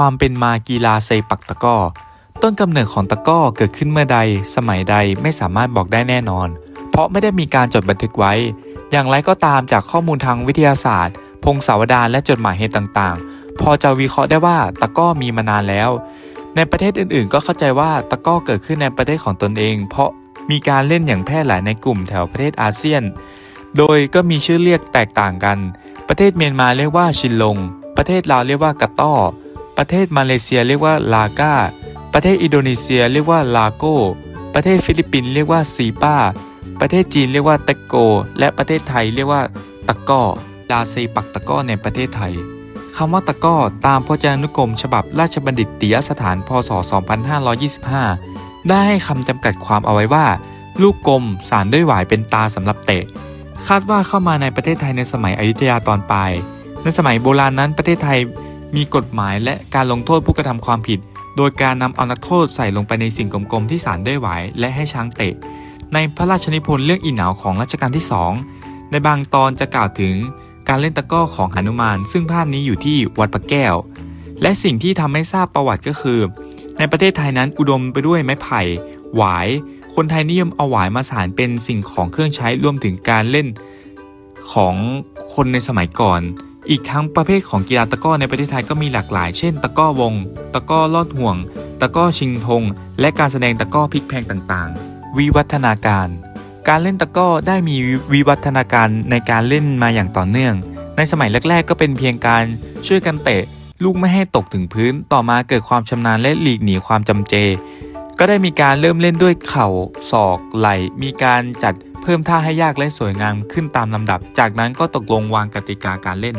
ความเป็นมากีฬาเซปักตะก้อ ต้นกำเนิดของตะก้อเกิดขึ้นเมื่อใด สมัยใดไม่สามารถบอกได้แน่นอน เพราะไม่ได้มีการจดบันทึกไว้ อย่างไรก็ตามจากข้อมูลทางวิทยาศาสตร์ พงศาวดารและจดหมายเหตุต่างๆ พอจะวิเคราะห์ได้ว่าตะก้อมีมานานแล้ว ในประเทศอื่นๆ ก็เข้าใจว่าตะก้อเกิดขึ้นในประเทศของตนเอง เพราะมีการเล่นอย่างแพร่หลายในกลุ่มแถวประเทศอาเซียน โดยก็มีชื่อเรียกแตกต่างกัน ประเทศเมียนมาเรียกว่าชินลง ประเทศลาวเรียกว่ากะต้อ ประเทศมาเลเซียเรียกว่าลาก้า ประเทศอินโดนีเซียเรียกว่าลาโกประเทศฟิลิปปินส์เรียกว่าซีป้า ประเทศจีนเรียกว่าเตโก และประเทศไทยเรียกว่าตะก้อดาเซปักตะก้อในประเทศไทยคำว่าตะก้อตามพจนานุกรม ฉบับราชบัณฑิตติยสถานพศ 2525 ได้ให้คำจำกัดความเอาไว้ว่า ลูกกลมสารด้วยหวายเป็นตาสำหรับเตะ คาดว่าเข้ามาในประเทศไทยในสมัยอยุธยาตอนปลาย ในสมัยโบราณนั้นประเทศไทย มีกฎหมายและการลงโทษผู้กระทำความผิด โดยการนำเอานักโทษใส่ลงไปในสิ่งกลมๆที่สารด้วยหวายและให้ช้างเตะ ในพระราชนิพนธ์เรื่องอีหนาวของรัชกาลที่ 2 ในบางตอนจะกล่าวถึงการเล่นตะก้อของหนุมาน ซึ่งภาพนี้อยู่ที่วัดพระแก้ว และสิ่งที่ทำให้ทราบประวัติก็คือ ในประเทศไทยนั้นอุดมไปด้วยไม้ไผ่ หวาย คนไทยนิยมเอาหวายมาสานเป็นสิ่งของเครื่องใช้รวมถึงการเล่นของคนในสมัยก่อน อีกทั้งประเภทของกีฬาตะก้อในประเทศไทยก็มีหลากหลาย เช่น ตะก้อวง ตะก้อลอดห่วง ตะก้อชิงธง และการแสดงตะก้อพลิกแพงต่างๆ วิวัฒนาการ การเล่นตะก้อได้มีวิวัฒนาการในการเล่นมาอย่างต่อเนื่อง ในสมัยแรก ๆ ก็เป็นเพียงการช่วยกันเตะ ลูกไม่ให้ตกถึงพื้น ต่อมาเกิดความชำนาญและหลีกหนีความจำเจ ก็ได้มีการเริ่มเล่นด้วยเข่าศอกไหล่มีการจัด เพิ่มท่าให้ยากและสวยงามขึ้นตามลำดับ จากนั้นก็ตกลงวางกติกาการเล่น